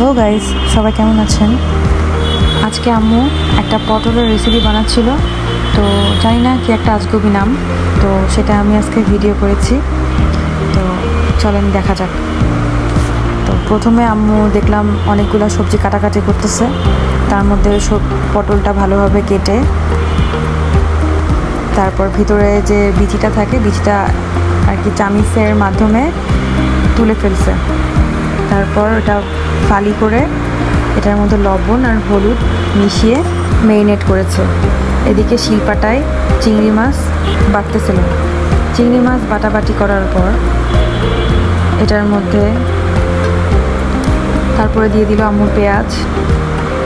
Hello guys, সবাই কেমন আছেন? আজকে আম্মু একটা পটলের রেসিপি বানাচ্ছিল, তো জানি না কি একটা আজগবি নাম, তো সেটা আমি আজকে ভিডিও করেছি, তো চলেন দেখা যাক। তো প্রথমে আম্মু দেখলাম অনেকগুলো সবজি কাটাকাটি করতেছে, তার মধ্যে সব পটলটা ভালোভাবে কেটে, তারপর ভিতরে যে বিচিটা থাকে, বিচিটা আর কি চামিচের মাধ্যমে তুলে ফেলছে। তারপর ওটা ফালি করে এটার মধ্যে লবণ আর হলুদ মিশিয়ে মেরিনেট করেছে। এদিকে শিলপাটায় চিংড়ি মাছ বাটতেছিল চিংড়ি মাছ বাটাবাটি করার পর এটার মধ্যে তারপরে দিয়ে দিল আম্মুর পেঁয়াজ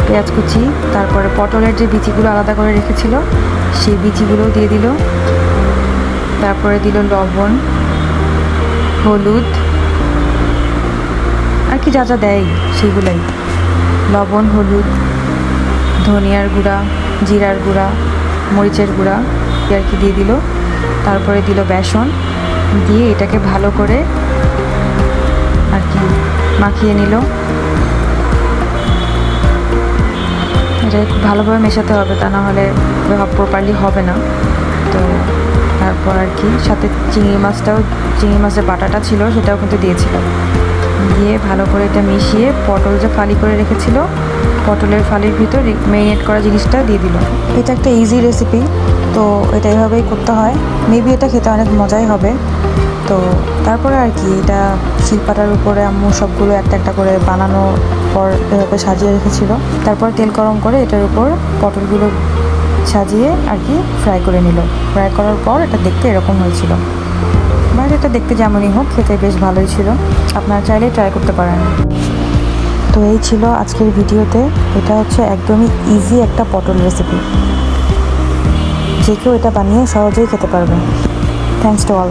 পেঁয়াজ কুচি, তারপরে পটলের যে বিচিগুলো আলাদা করে রেখেছিল, সেই বিচিগুলো দিয়ে দিল। তারপরে দিল লবণ, হলুদ কি যা যা দেয় সেগুলোই লবণ, হলুদ, ধনিয়ার গুঁড়া, জিরার গুঁড়া, মরিচের গুঁড়া আর কি দিয়ে দিল। তারপরে দিল বেসন। দিয়ে এটাকে ভালো করে আর কি মাখিয়ে নিল। এটা ভালোভাবে মেশাতে হবে, তা না হলে প্রপারলি হবে না। তো তারপর আর কি, সাথে চিংড়ি মাছটাও, চিংড়ি মাছের বাটাটা ছিল, সেটাও কিন্তু দিয়েছিল দিয়ে ভালো করে এটা মিশিয়ে পটল যে ফালি করে রেখেছিল, পটলের ফালির ভিতর মেরিনেট করা জিনিসটা দিয়ে দিল। এটা একটা ইজি রেসিপি তো এটা এভাবেই করতে হয়। মেবি এটা খেতে অনেক মজাই হবে। তো তারপরে আর কি, এটা শিলপাটার উপরে আম্মু সবগুলো একটা একটা করে বানানোর পর এভাবে সাজিয়ে রেখেছিল। তারপর তেল গরম করে এটার উপর পটলগুলো সাজিয়ে আর কি ফ্রাই করে নিল। ফ্রাই করার পর এটা দেখতে এরকম হয়েছিল। বাইরেটা দেখতে যেমনই হোক, খেতে বেশ ভালোই ছিল। আপনারা চাইলে ট্রাই করতে পারেন। তো এই ছিল আজকের ভিডিওতে। এটা হচ্ছে একদমই ইজি একটা পটল রেসিপি যে কেউ এটা বানিয়ে সহজেই খেতে পারবে। Thanks to all